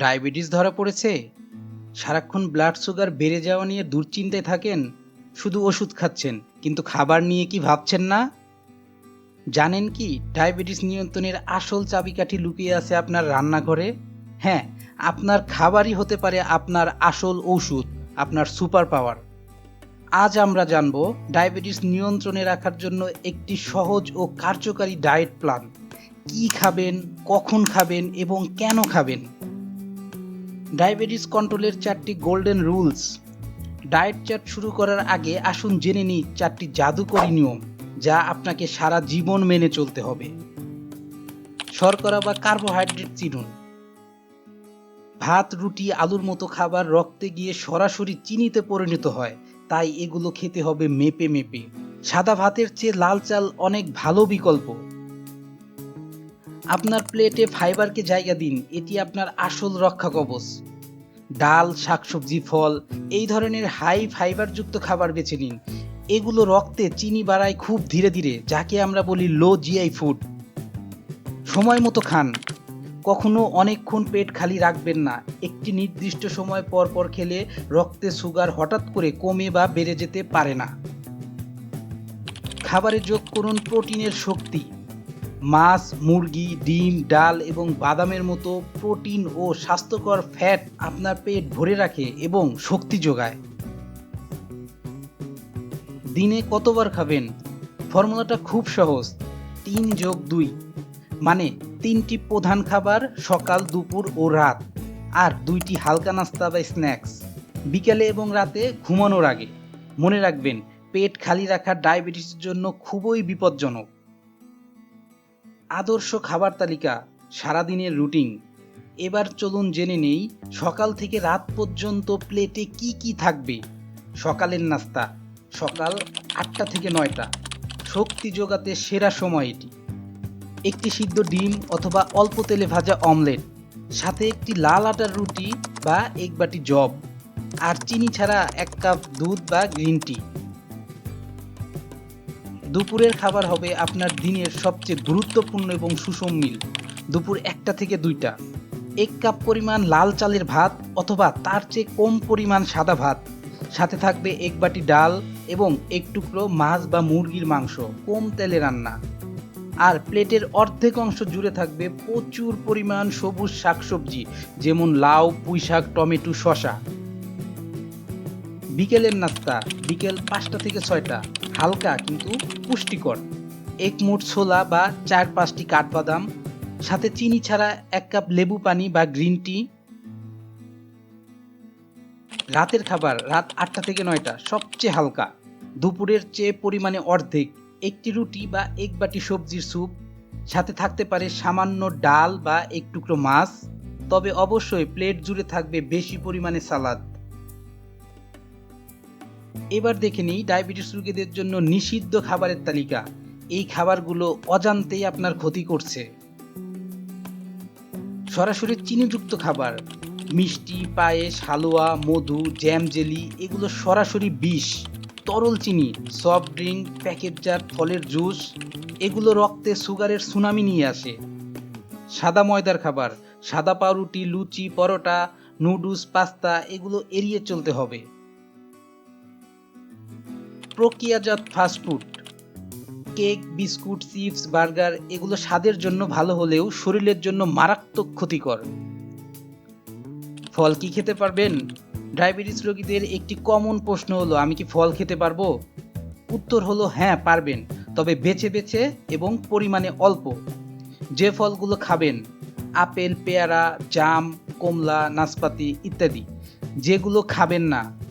Diabetes ধরা পড়েছে? সারাক্ষণ ব্লাড সুগার বেড়ে যাওয়া নিয়ে দুশ্চিন্তায় থাকেন, শুধু ওষুধ খাচ্ছেন, কিন্তু খাবার নিয়ে কি ভাবছেন না? জানেন কি, ডায়াবেটিস নিয়ন্ত্রণের আসল চাবিকাঠি লুকিয়ে আছে আপনার রান্নাঘরে? হ্যাঁ আপনার খাবারই হতে পারে আপনার আসল ঔষধ আপনার সুপার পাওয়ার আজ আমরা জানব ডায়াবেটিস নিয়ন্ত্রণে রাখার জন্য একটি সহজ ও কার্যকারী ডায়েট প্ল্যান কি খাবেন, কখন খাবেন এবং কেন খাবেন? ডায়াবেটিস কন্ট্রোলের চারটি গোল্ডেন রুলস। ডায়েট চার্ট শুরু করার আগে আসুন জেনে নিই চারটি জাদুকরী নিয়ম, যা আপনাকে সারা জীবন মেনে চলতে হবে। শর্করা বা কার্বোহাইড্রেট চিনুন। ভাত, রুটি, আলুর মতো খাবার রক্তে গিয়ে সরাসরি চিনিতে পরিণত হয়, তাই এগুলো খেতে হবে মেপে মেপে। সাদা ভাতের চেয়ে লাল চাল অনেক ভালো বিকল্প। আপনার প্লেটে ফাইবারকে জায়গা দিন, এটি আপনার আসল রক্ষা কবচ। ডাল, শাকসবজি, ফল, এই ধরনের হাই ফাইবারযুক্ত খাবার বেছে নিন। এগুলো রক্তে চিনি বাড়ায় খুব ধীরে ধীরে, যাকে আমরা বলি লো জিআই ফুড সময় মতো খান। কখনো অনেকক্ষণ পেট খালি রাখবেন না। একটি নির্দিষ্ট সময় পর পর খেলে রক্তে সুগার হঠাৎ করে কমে বা বেড়ে যেতে পারে না। খাবারে যোগ করুন প্রোটিনের শক্তি। মাছ, মুরগি, ডিম, ডাল এবং বাদামের মতো প্রোটিন ও স্বাস্থ্যকর ফ্যাট আপনার পেট ভরে রাখে এবং শক্তি যোগায়। দিনে কতবার খাবেন? ফর্মুলাটা খুব সহজ। তিন যোগ দুই মানে তিনটি প্রধান খাবার সকাল, দুপুর ও রাত আর দুইটি হালকা নাস্তা বা স্ন্যাক্স। বিকেলে এবং রাতে ঘুমানোর আগে মনে রাখবেন, পেট খালি রাখা ডায়াবেটিসের জন্য খুবই বিপজ্জনক। আদর্শ খাবার তালিকা, সারাদিনের রুটিন। এবার চলুন জেনে নেই সকাল থেকে রাত পর্যন্ত প্লেটে কি কি থাকবে। সকালের নাস্তা, সকাল আটটা থেকে নয়টা। শক্তি যোগাতে সেরা সময় এটি। একটি সিদ্ধ ডিম অথবা অল্প তেলে ভাজা অমলেট, সাথে একটি লাল আটার রুটি বা এক বাটি জব, আর চিনি ছাড়া এক কাপ দুধ বা গ্রিন টি। দুপুরের খাবার হবে আপনার দিনের সবচেয়ে গুরুত্বপূর্ণ এবং সুষম মিল দুপুর একটা থেকে দুইটা। এক কাপ পরিমাণ লাল চালের ভাত অথবা তার চেয়ে কম পরিমাণ সাদা ভাত। সাথে থাকবে এক বাটি ডাল এবং এক টুকরো মাছ বা মুরগির মাংস, কম তেলে রান্না। আর প্লেটের অর্ধেক অংশ জুড়ে থাকবে প্রচুর পরিমাণ সবুজ শাকসবজি, যেমন লাউ, পুঁইশাক, টমেটো শশা বিকেলের নাস্তা, বিকেল পাঁচটা থেকে ছয়টা। হালকা কিন্তু পুষ্টিকর। এক মুঠ ছোলা বা চার পাঁচটি কাঠবাদাম, সাথে চিনি ছাড়া এক কাপ লেবু পানি বা গ্রিন টি। রাতের খাবার রাত আটটা থেকে নয়টা, সবচেয়ে হালকা। দুপুরের চেয়ে পরিমাণে অর্ধেক। একটি রুটি বা এক বাটি সবজির স্যুপ। সাথে থাকতে পারে সামান্য ডাল বা এক টুকরো মাছ। তবে অবশ্যই প্লেট জুড়ে থাকবে বেশি পরিমাণে সালাদ। এবার দেখে নিই ডায়াবেটিস রোগীদের জন্য নিষিদ্ধ খাবারের তালিকা। এই খাবারগুলো অজান্তেই আপনার ক্ষতি করছে। সরাসরি চিনিযুক্ত খাবার, মিষ্টি, পায়েস, হালুয়া, মধু, জ্যাম জেলি, এগুলো সরাসরি বিষ, তরল চিনি, সফট ড্রিঙ্ক প্যাকেটজাত ফলের জুস, এগুলো রক্তে সুগারের সুনামি নিয়ে আসে। সাদা ময়দার খাবার, সাদা পাউরুটি, লুচি, পরোটা, নুডলস, পাস্তা, এগুলো এড়িয়ে চলতে হবে। প্রক্রিয়াজাত fast food cake biscuit chips burger এগুলো স্বাদের জন্য ভালো হলেও শরীরের জন্য মারাত্মক ক্ষতিকর। ফল কি খেতে পারবেন? ডায়াবেটিস রোগীদের একটি কমন প্রশ্ন হলো, আমি কি ফল খেতে পারব? উত্তর হলো হ্যাঁ পারবেন, তবে বেছে বেছে এবং পরিমাণে অল্প। যে ফলগুলো খাবেন, আপেল, পেয়ারা, জাম, কমলা, নাশপাতি ইত্যাদি, যেগুলো খাবেন না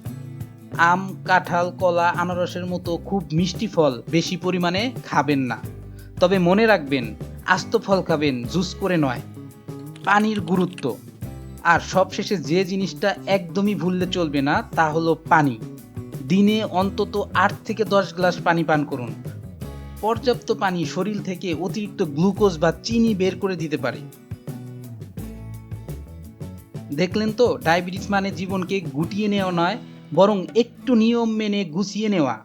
আম, কাঁঠাল, কলা, আনারসের মতো খুব মিষ্টি ফল বেশি পরিমাণে খাবেন না। তবে মনে রাখবেন, আস্ত ফল খাবেন, জুস করে নয়। পানির গুরুত্ব। আর সবশেষে যে জিনিসটা একদমই ভুললে চলবে না, তা হলো পানি। দিনে অন্তত আট থেকে দশ গ্লাস পানি পান করুন। পর্যাপ্ত পানি শরীর থেকে অতিরিক্ত গ্লুকোজ বা চিনি বের করে দিতে পারে। দেখলেন তো, ডায়াবেটিস মানে জীবনকে গুটিয়ে নেওয়া নয় বরং একটু নিয়ম মেনে গুছিয়ে নেওয়া।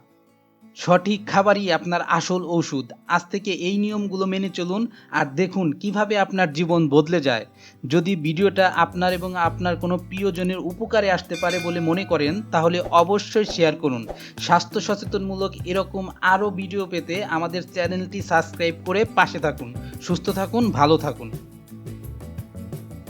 সঠিক খাবারই আপনার আসল ঔষধ। আজ থেকে এই নিয়মগুলো মেনে চলুন আর দেখুন কীভাবে আপনার জীবন বদলে যায়। যদি ভিডিওটা আপনার এবং আপনার কোনো প্রিয়জনের উপকারে আসতে পারে বলে মনে করেন, তাহলে অবশ্যই শেয়ার করুন। স্বাস্থ্য সচেতনমূলক এরকম আরও ভিডিও পেতে আমাদের চ্যানেলটি সাবস্ক্রাইব করে পাশে থাকুন। সুস্থ থাকুন, ভালো থাকুন।